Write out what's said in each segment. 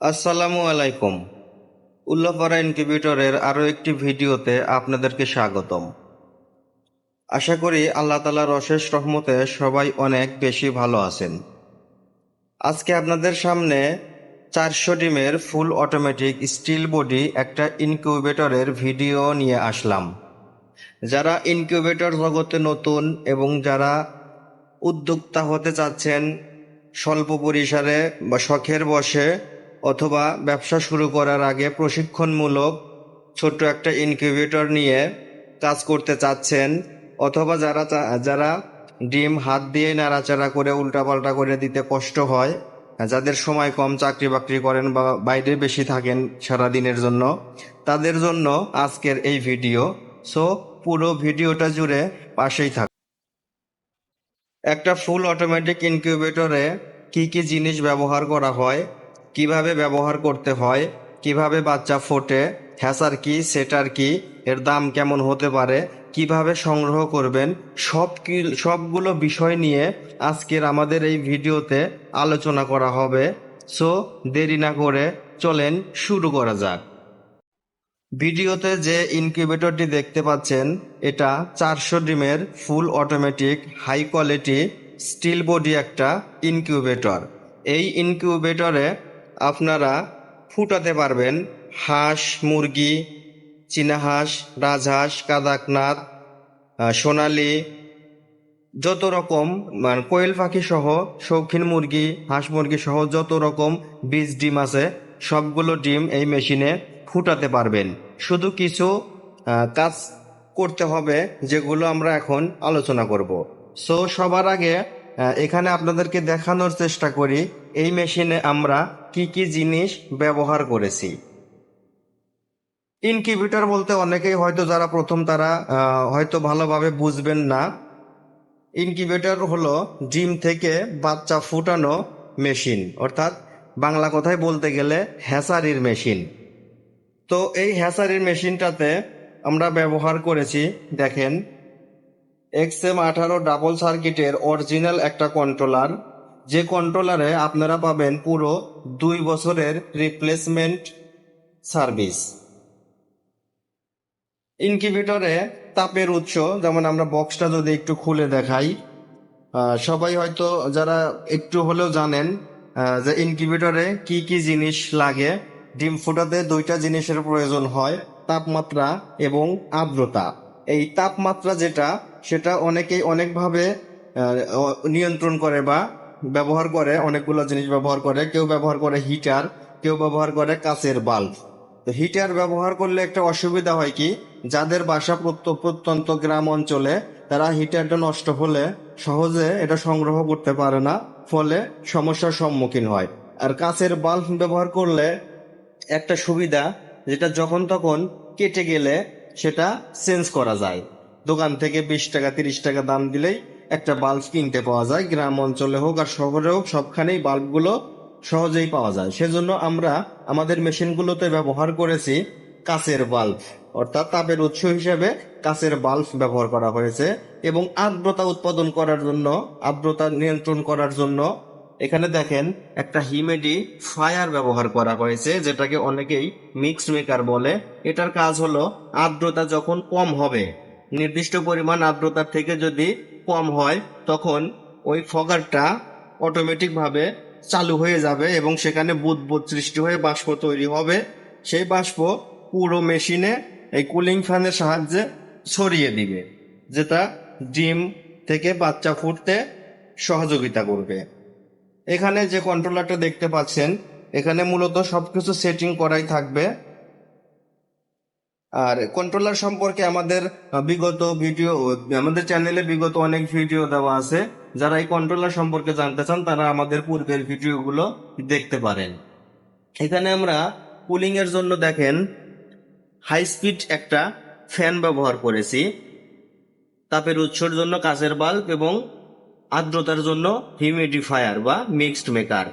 আসসালামু আলাইকুম। উল্লাপাড়া ইনকিউবেটরের আরও একটি ভিডিওতে আপনাদেরকে স্বাগতম। আশা করি আল্লাহ তালার অশেষ রহমতে সবাই অনেক বেশি ভালো আছেন। আজকে আপনাদের সামনে চারশো ডিমের ফুল অটোমেটিক স্টিল বডি একটা ইনকিউবেটরের ভিডিও নিয়ে আসলাম। যারা ইনকিউবেটর জগতে নতুন এবং যারা উদ্যোক্তা হতে চাচ্ছেন, স্বল্প পরিসরে বা শখের বসে অথবা ব্যবসা শুরু করার আগে প্রশিক্ষণমূলক ছোট্ট একটা ইনকিউবেটর নিয়ে কাজ করতে চাচ্ছেন, অথবা যারা যারা ডিম হাত দিয়ে নাড়াচাড়া করে উল্টাপাল্টা করে দিতে কষ্ট হয়, যাদের সময় কম চাকরি বাকরি করেন বা বাইরে বেশি থাকেন সারা দিনের জন্য, তাদের জন্য আজকের এই ভিডিও। সো, পুরো ভিডিওটা জুড়ে পাশেই থাক। একটা ফুল অটোমেটিক ইনকিউবেটরে কি কি জিনিস ব্যবহার করা হয় কীভাবে ব্যবহার করতে হয়, কীভাবে বাচ্চা ফোটে, হ্যাসার কি, সেটার কি, এর দাম কেমন হতে পারে, কীভাবে সংগ্রহ করবেন, সব কি, সবগুলো বিষয় নিয়ে আজকের আমাদের এই ভিডিওতে আলোচনা করা হবে। সো, দেরি না করে চলেন শুরু করা যাক। ভিডিওতে যে ইনকিউবেটরটি দেখতে পাচ্ছেন, এটা চারশো ডিমের full automatic, high quality, steel body একটা ইনকিউবেটর। এই ইনকিউবেটরে আপনারা ফুটাতে পারবেন হাঁস, মুরগি চীনা হাঁস রাজহাঁস, কাদাকনাথ সোনালি, যত রকম মানে কোয়েল পাখি সহ, শৌখিন মুরগি, হাঁস মুরগি সহ যত রকম বীজ, ডিম আছে, সবগুলো ডিম এই মেশিনে ফুটাতে পারবেন। শুধু কিছু কাজ করতে হবে যেগুলো আমরা এখন আলোচনা করব। সো সবার আগে এখানে আপনাদেরকে দেখানোর চেষ্টা করি এই মেশিনে আমরা কি কি জিনিস ব্যবহার করেছি। ইনকিউবেটর বলতে অনেকেই হয়তো যারা প্রথম তারা হয়তো ভালোভাবে বুঝবেন না। ইনকিউবেটর হলো ডিম থেকে বাচ্চা ফুটানো মেশিন, অর্থাৎ বাংলা কথায় বলতে গেলে হ্যাসারির মেশিন। তো এই হ্যাসারির মেশিনটাতে আমরা ব্যবহার করেছি, দেখেন, এক্স এম আঠারো ডাবল সার্কিটের অরিজিনাল একটা কন্ট্রোলার। যে কন্ট্রোলারে আপনারা পাবেন পুরো দুই বছরের রিপ্লেসমেন্ট সার্ভিস ইনকিউবেটরে তাপের উৎস, যেমন আমরা বক্সটা যদি একটু খুলে দেখাই সবাই হয়তো যারা একটু হলেও জানেন যে ইনকিউবেটরে কি কি জিনিস লাগে, ডিম ফোটাতে দুইটা জিনিসের প্রয়োজন হয়, তাপমাত্রা এবং আর্দ্রতা। এই তাপমাত্রা যেটা, সেটা অনেকেই অনেকভাবে নিয়ন্ত্রণ করে বা ব্যবহার করে, অনেকগুলো জিনিস ব্যবহার করে। কেউ ব্যবহার করে হিটার, কেউ ব্যবহার করে কাঁচের বাল্ব। তো হিটার ব্যবহার করলে একটা অসুবিধা হয় কি, যাদের বাসা প্রত্য- প্রত্যন্ত গ্রাম অঞ্চলে, তারা হিটারটা নষ্ট হলে সহজে এটা সংগ্রহ করতে পারে না, ফলে সমস্যার সম্মুখীন হয়। আর কাঁচের বাল্ব ব্যবহার করলে একটা সুবিধা, যেটা যখন তখন কেটে গেলে সেটা চেঞ্জ করা যায়। দোকান থেকে বিশ টাকা, তিরিশ টাকা দাম দিলেই একটা বাল্ব কিনতে পাওয়া যায়, গ্রাম অঞ্চলে হোক আর শহরে হোক, সবখানেই বাল্বগুলো সহজেই পাওয়া যায়। সেজন্য আমরা আমাদের মেশিনগুলোতে ব্যবহার করেছি কাচের বাল্ব অর্থাৎ তাপের উৎস হিসেবে কাচের বাল্ব ব্যবহার করা হয়েছে এবং আর্দ্রতা উৎপাদন করার জন্য, আর্দ্রতা নিয়ন্ত্রণ করার জন্য এখানে দেখেন একটা হিমেডি ফায়ার ব্যবহার করা হয়েছে, যেটাকে অনেকেই মিক্স মেকার বলে। এটার কাজ হলো আর্দ্রতা যখন কম হবে, নির্দিষ্ট পরিমাণ আর্দ্রতার থেকে যদি কম হয়, তখন ওই ফগারটা অটোমেটিক ভাবে চালু হয়ে যাবে এবং সেখানে বুদবুদ সৃষ্টি হয়ে বাষ্প তৈরি হবে। সেই বাষ্প পুরো মেশিনে এই কুলিং ফ্যানের সাহায্যে ছড়িয়ে দিবে, যেটা ডিম থেকে বাচ্চা ফুটতে সহযোগিতা করবে। এখানে যে কন্ট্রোলারটা দেখতে পাচ্ছেন, এখানে মূলত সবকিছু সেটিং করাই থাকবে। আর কন্ট্রোলার সম্পর্কে আমাদের বিগত ভিডিও আমাদের চ্যানেলে বিগত অনেক ভিডিও দেওয়া আছে। যারা এই কন্ট্রোলার সম্পর্কে জানতে চান, তারা আমাদের পূর্বের ভিডিওগুলো দেখতে পারেন। এখানে আমরা কুলিং এর জন্য দেখেন হাই স্পিড একটা ফ্যান ব্যবহার করেছি। তাপের উৎসর জন্য কাচের বাল্ব এবং আর্দ্রতার জন্য হিউমিডিফায়ার বা মিক্সড মেকার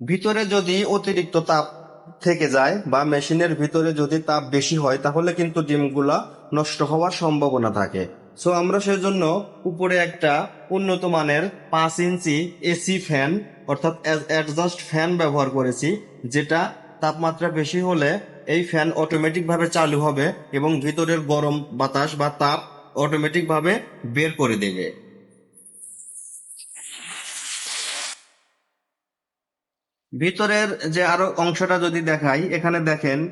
ভিতরে যদি অতিরিক্ত তাপ থেকে যায় বা মেশিনের ভিতরে যদি তাপ বেশি হয়, তাহলে কিন্তু ডিমগুলা নষ্ট হওয়ার সম্ভাবনা থাকে। সো আমরা সেজন্য উপরে একটা উন্নত মানের পাঁচ ইঞ্চি এসি ফ্যান, অর্থাৎ অ্যাডজাস্ট ফ্যান ব্যবহার করেছি, যেটা তাপমাত্রা বেশি হলে এই ফ্যান অটোমেটিক ভাবে চালু হবে এবং ভিতরের গরম বাতাস বা তাপ অটোমেটিক ভাবে বের করে দেবে। ভিতরের যে আরও অংশটা যদি দেখাই, এখানে দেখেন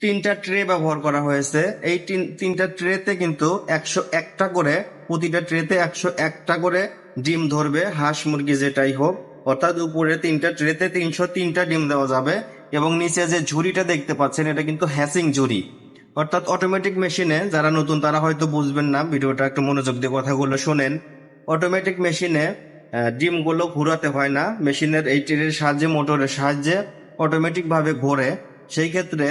তিনটা ট্রে ব্যবহার করা হয়েছে। এই তিন- তিনটা ট্রেতে কিন্তু একশো একটা করে, প্রতিটা ট্রেতে একশো একটা করে ডিম ধরবে, হাঁস, মুরগি যেটাই হোক। অর্থাৎ উপরে তিনটা ট্রেতে তিনশো তিনটা ডিম দেওয়া যাবে এবং নিচে যে ঝুড়িটা দেখতে পাচ্ছেন, এটা কিন্তু হ্যাসিং ঝুড়ি। অর্থাৎ অটোমেটিক মেশিনে যারা নতুন, তারা হয়তো বুঝবেন না, ভিডিওটা একটু মনোযোগ দিয়ে কথাগুলো শোনেন। অটোমেটিক মেশিনে ডিমগুলো ঘুরাতে হয় না। মেশিনের এই ট্রেনের সাহায্যে, মোটরের সাহায্যে অটোমেটিকভাবে ঘোরে। সেই ক্ষেত্রে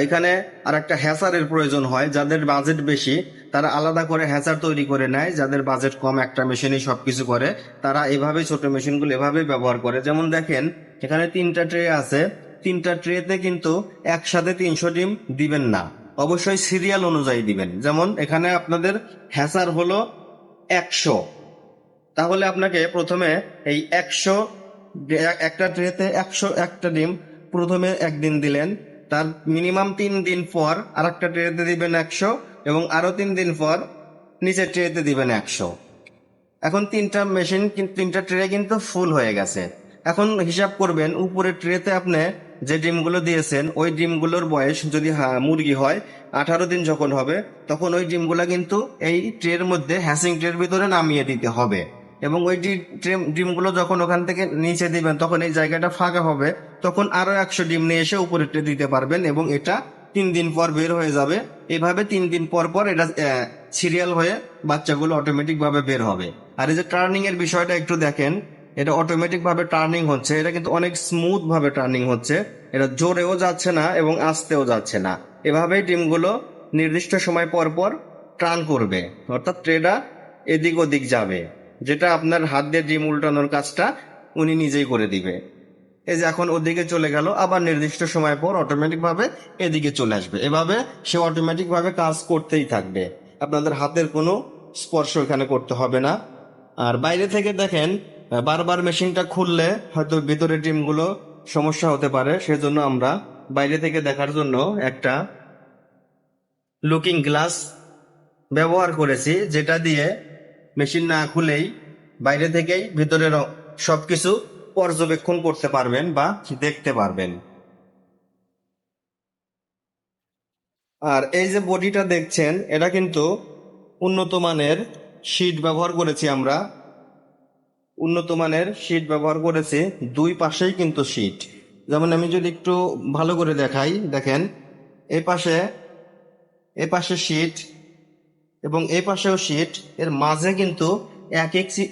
এখানে আর একটা হ্যাসারের প্রয়োজন হয়, যাদের বাজেট বেশি, তারা আলাদা করে হ্যাসার তৈরি করে নেয়, যাদের বাজেট কম, একটা মেশিনেই সবকিছু করে। তারা এভাবেই ছোট মেশিনগুলো এভাবেই ব্যবহার করে। যেমন দেখেন, এখানে তিনটা ট্রে আছে। তিনটা ট্রেতে কিন্তু একসাথে তিনশো ডিম দিবেন না। অবশ্যই সিরিয়াল অনুযায়ী দিবেন। যেমন, এখানে আপনাদের হ্যাসার হলো একশো। তাহলে আপনাকে প্রথমে এই একশো, একটা ট্রেতে একশো একটা ডিম প্রথমে একদিন দিলেন। তার মিনিমাম তিন দিন পর আর একটা ট্রেতে দিবেন একশো এবং আরও তিন দিন পর নিচের ট্রেতে দিবেন একশো। এখন তিনটা মেশিন তিনটা ট্রে কিন্তু ফুল হয়ে গেছে। এখন হিসাব করবেন, উপরের ট্রেতে আপনি যে ডিমগুলো দিয়েছেন, ওই ডিমগুলোর বয়স যদি মুরগি হয়, আঠারো দিন যখন হবে, তখন ওই ডিমগুলো কিন্তু এই ট্রের মধ্যে হ্যাসিং ট্রের ভিতরে নামিয়ে দিতে হবে। এবং ওই ডি- ট্রে- ডিমগুলো যখন ওখান থেকে নিচে দিবেন, তখন এই জায়গাটা ফাঁকা হবে। তখন আরও একশো ডিম নিয়ে এসে উপরে ট্রে দিতে পারবেন এবং এটা তিন দিন পর বের হয়ে যাবে। এভাবে তিন দিন পর পর এটা সিরিয়াল হয়ে বাচ্চাগুলো অটোমেটিক ভাবে বের হবে। আর এই যে টার্নিং এর বিষয়টা একটু দেখেন, এটা অটোমেটিক ভাবে টার্নিং হচ্ছে। এটা কিন্তু অনেক স্মুথ ভাবে টার্নিং হচ্ছে। এটা জোরেও যাচ্ছে না এবং আস্তেও যাচ্ছে না। এভাবেই ডিমগুলো নির্দিষ্ট সময় পর পর টার্ন করবে। অর্থাৎ ট্রেটা এদিক ওদিক যাবে। যেটা আপনার হাত দিয়ে ডিম উল্টানোর কাজটা উনি নিজেই করে দিবে। এই যে এখন ওদিকে চলে গেল, আবার নির্দিষ্ট সময় পর অটোমেটিক ভাবে এদিকে চলে আসবে। এভাবে সে অটোমেটিক ভাবে কাজ করতেই থাকবে। আপনাদের হাতের কোনো স্পর্শ এখানে করতে হবে না। আর বাইরে থেকে দেখেন, বারবার মেশিনটা খুললে হয়তো ভিতরে ডিমগুলো সমস্যা হতে পারে। সেজন্য আমরা বাইরে থেকে দেখার জন্য একটা লুকিং গ্লাস ব্যবহার করেছি, যেটা দিয়ে মেশিন না খুলেই বাইরে থেকেই ভিতরের অ- সবকিছু পর্যবেক্ষণ করতে পারবেন বা দেখতে পারবেন। আর এই যে বডিটা দেখছেন, এটা কিন্তু উন্নত মানের শীট ব্যবহার করেছি আমরা। উন্নত মানের শীট ব্যবহার করেছি, দুই পাশেই কিন্তু শীট। যেমন আমি যদি একটু ভালো করে দেখাই, দেখেন এই পাশে, এ পাশে শীট এবং এই পাশেও শীট এর মাঝে কিন্তু এক ইঞ্চি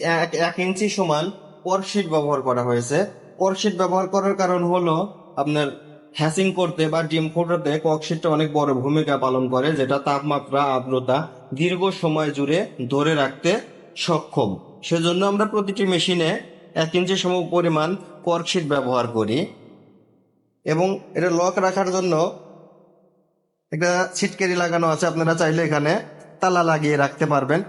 এক ইঞ্চি সমান পর শীট ব্যবহার করা হয়েছে। পর শীট ব্যবহার করার কারণ হলো আপনার হ্যাসিং করতে বা ডিম ফোটাতে ককশিটটা অনেক বড় ভূমিকা পালন করে, যেটা তাপমাত্রা, আর্দ্রতা দীর্ঘ সময় জুড়ে ধরে রাখতে সক্ষম। সেজন্য আমরা প্রতিটি মেশিনে এক ইঞ্চি সম পরিমাণ কর্কশিট ব্যবহার করি। এবং এটা লক রাখার জন্য একটা ছিটকেরি লাগানো আছে, আপনারা চাইলে এখানে তালা লাগিয়ে রাখতে পারবেন।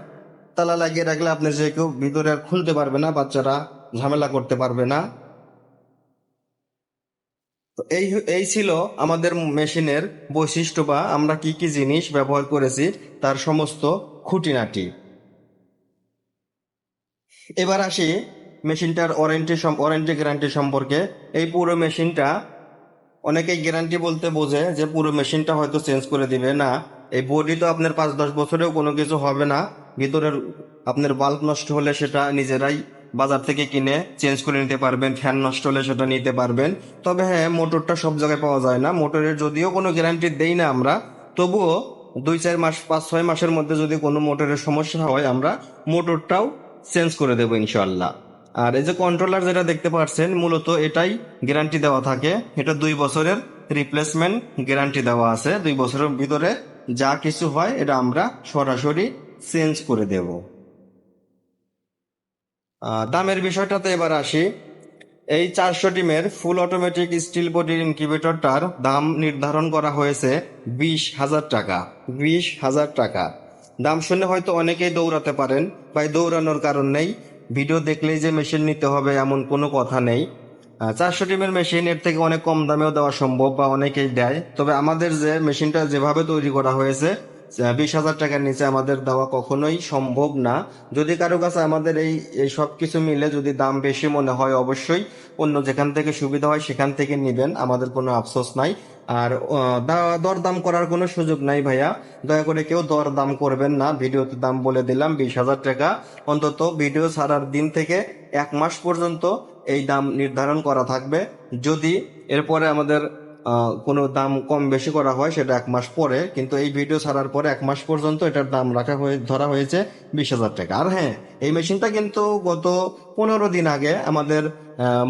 তালা লাগিয়ে রাখলে আপনি যে কেউ ভিতরে আর খুলতে পারবে না, বাচ্চারা ঝামেলা করতে পারবে না। তো এই এই ছিল আমাদের মেশিনের বৈশিষ্ট্য বা আমরা কি কি জিনিস ব্যবহার করেছি, তার সমস্ত খুঁটিনাটি। এবার আসি মেশিনটার ওয়ারেন্টি ওয়ারেন্টি গ্যারান্টি সম্পর্কে। এই পুরো মেশিনটা অনেকেই গ্যারান্টি বলতে বোঝে যে পুরো মেশিনটা হয়তো চেঞ্জ করে দিবে। না এই বডি তো আপনার পাঁচ, দশ বছরেও কোনো কিছু হবে না। ভিতরের আপনার বাল্ব নষ্ট হলে সেটা নিজেরাই বাজার থেকে কিনে চেঞ্জ করে নিতে পারবেন ফ্যান নষ্ট হলে সেটা নিতে পারবেন। তবে হ্যাঁ মোটরটা সব জায়গায় পাওয়া যায় না। মোটরের যদিও কোনো গ্যারান্টি দেই না আমরা, তবুও দুই, চার মাস, পাঁচ, ছয় মাসের মধ্যে যদি কোনো মোটরের সমস্যা হয়, আমরা মোটরটাও চেঞ্জ করে দেবো ইনশাল্লাহ আর এই যে কন্ট্রোলার যেটা দেখতে পাচ্ছেন, মূলত এটাই গ্যারান্টি দেওয়া থাকে। এটা দুই বছরের রিপ্লেসমেন্ট গ্যারান্টি দেওয়া আছে। দুই বছরের ভিতরে যা কিছু হয় এটা আমরা সরাসরি চেঞ্জ করে দেব। দামের বিষয়টাতে এবার আসি। এই চারশো ডিমের ফুল অটোমেটিক স্টিল বডির ইনকিউবেটরটার দাম নির্ধারণ করা হয়েছে বিশ হাজার টাকা, বিশ হাজার টাকা। দাম শুনে হয়তো অনেকেই দৌড়াতে পারেন, বা দৌড়ানোর কারণ নেই। ভিডিও দেখলেই যে মেশিন নিতে হবে এমন কোনো কথা নেই। চারশো ডিমের মেশিন এর থেকে অনেক কম দামেও দেওয়া সম্ভব বা অনেকেই দেয়। তবে আমাদের যে মেশিনটা যেভাবে তৈরি করা হয়েছে বিশ হাজার টাকার নিচে আমাদের দেওয়া কখনোই সম্ভব না। যদি কারও কাছে আমাদের এই এই সব কিছু মিলে যদি দাম বেশি মনে হয়, অবশ্যই অন্য যেখান থেকে সুবিধা হয় সেখান থেকে নেবেন, আমাদের কোনো আফসোস নাই। আর দরদাম করার কোনো সুযোগ নাই ভাইয়া। দয়া করে কেউ দরদাম করবেন না। ভিডিওতে দাম বলে দিলাম বিশ হাজার টাকা। অন্তত ভিডিও ছাড়ার দিন থেকে এক মাস পর্যন্ত এই দাম নির্ধারণ করা থাকবে। যদি এরপরে আমাদের কোনো দাম কম বেশি করা হয়, সেটা এক মাস পরে, কিন্তু এই ভিডিও ছাড়ার পরে এক মাস পর্যন্ত এটার দাম রাখা হয়ে, ধরা হয়েছে বিশ হাজার টাকা। আর হ্যাঁ এই মেশিনটা কিন্তু গত পনেরো দিন আগে আমাদের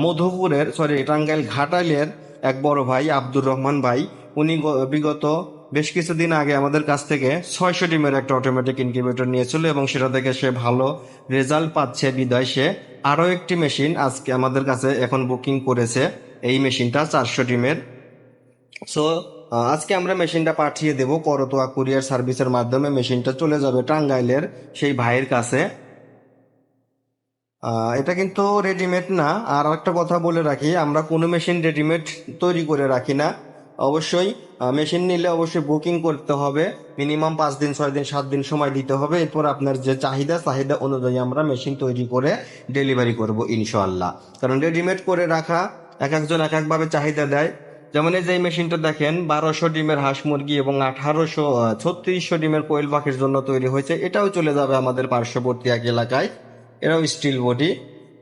মধুপুরের, সরি, টাঙ্গাইল ঘাটাইলের এক বড় ভাই, আব্দুর রহমান ভাই, উনি বিগত বেশ কিছুদিন আগে আমাদের কাছ থেকে ছয়শো ডিমের একটা অটোমেটিক ইনকিউবেটর নিয়েছিল এবং সেটা থেকে সে ভালো রেজাল্ট পাচ্ছে, বিদায় সে। আরও একটি মেশিন আজকে আমাদের কাছে এখন বুকিং করেছে, এই মেশিনটা চারশো ডিমের। সো আজকে আমরা মেশিনটা পাঠিয়ে দেব করতোয়া কুরিয়ার সার্ভিসের মাধ্যমে। মেশিনটা চলে যাবে টাঙ্গাইলের সেই ভাইয়ের কাছে। এটা কিন্তু রেডিমেড না। আর একটা কথা বলে রাখি, আমরা কোনো মেশিন রেডিমেড তৈরি করে রাখি না। অবশ্যই মেশিন নিলে অবশ্যই বুকিং করতে হবে। মিনিমাম পাঁচ দিন, ছয় দিন, সাত দিন সময় দিতে হবে। এরপর আপনার যে চাহিদা চাহিদা অনুযায়ী আমরা মেশিন তৈরি করে ডেলিভারি করব ইনশাল্লাহ কারণ রেডিমেড করে রাখা এক একজন এক একভাবে চাহিদা দেয়। যেমন এই যে মেশিনটা দেখেন, বারোশো ডিমের হাঁস মুরগি এবং আঠারোশো ছত্রিশশো ডিমের কোয়েল পাখির জন্য তৈরি হয়েছে। এটাও চলে যাবে আমাদের পার্শ্ববর্তী এক এলাকায়। এটাও স্টিল বডি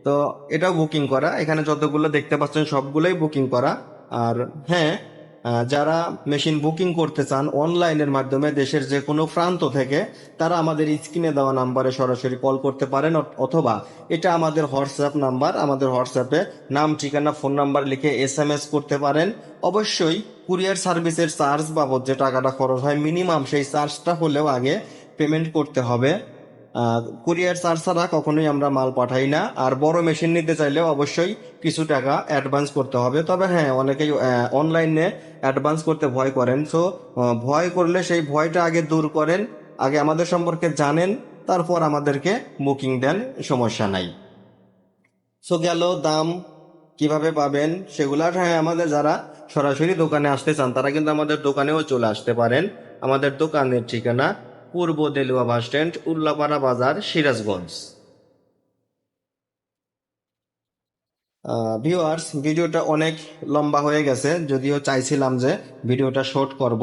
তো এটাও বুকিং করা। এখানে যতগুলো দেখতে পাচ্ছেন সবগুলোই বুকিং করা। আর হ্যাঁ যারা মেশিন বুকিং করতে চান অনলাইনের মাধ্যমে দেশের যে কোনো প্রান্ত থেকে, তারা আমাদের স্ক্রিনে দেওয়া নাম্বারে সরাসরি কল করতে পারেন অথবা এটা আমাদের হোয়াটসঅ্যাপ নাম্বার আমাদের হোয়াটসঅ্যাপে নাম, ঠিকানা ফোন নাম্বার লিখে এস এম এস করতে পারেন। অবশ্যই কুরিয়ার সার্ভিসের চার্জ বাবদ যে টাকাটা খরচ হয় মিনিমাম সেই চার্জটা হলেও আগে পেমেন্ট করতে হবে। কুরিয়ার চার্জ ছাড়া কখনোই আমরা মাল পাঠাই না। আর বড় মেশিন নিতে চাইলে অবশ্যই কিছু টাকা অ্যাডভান্স করতে হবে। তবে হ্যাঁ অনেকেই অনলাইনে অ্যাডভান্স করতে ভয় করেন। সো ভয় করলে সেই ভয়টা আগে দূর করেন, আগে আমাদের সম্পর্কে জানেন, তারপর আমাদেরকে বুকিং দেন, সমস্যা নাই। সো গেল দাম, কীভাবে পাবেন সেগুলার হ্যাঁ আমাদের যারা সরাসরি দোকানে আসতে চান, তারা কিন্তু আমাদের দোকানেও চলে আসতে পারেন। আমাদের দোকানের ঠিকানা পূর্ব দেলুয়া বাস স্ট্যান্ড, উল্লাপাড়া বাজার, সিরাজগঞ্জ। ভিউয়ার্স ভিডিওটা অনেক লম্বা হয়ে গেছে, যদিও চাইছিলাম যে ভিডিওটা শর্ট করব।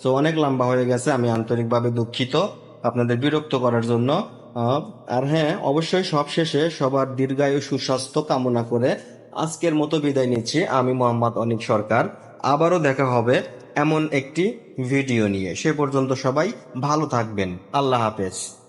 সো অনেক লম্বা হয়ে গেছে, আমি আন্তরিকভাবে দুঃখিত আপনাদের বিরক্ত করার জন্য। আর হ্যাঁ অবশ্যই সব শেষে সবার দীর্ঘায়ু সুস্বাস্থ্য কামনা করে আজকের মতো বিদায় নিচ্ছি। আমি মোহাম্মদ অনিক সরকার। আবারও দেখা হবে এমন একটি ভিডিও নিয়ে। সে পর্যন্ত সবাই ভালো থাকবেন। আল্লাহ হাফেজ।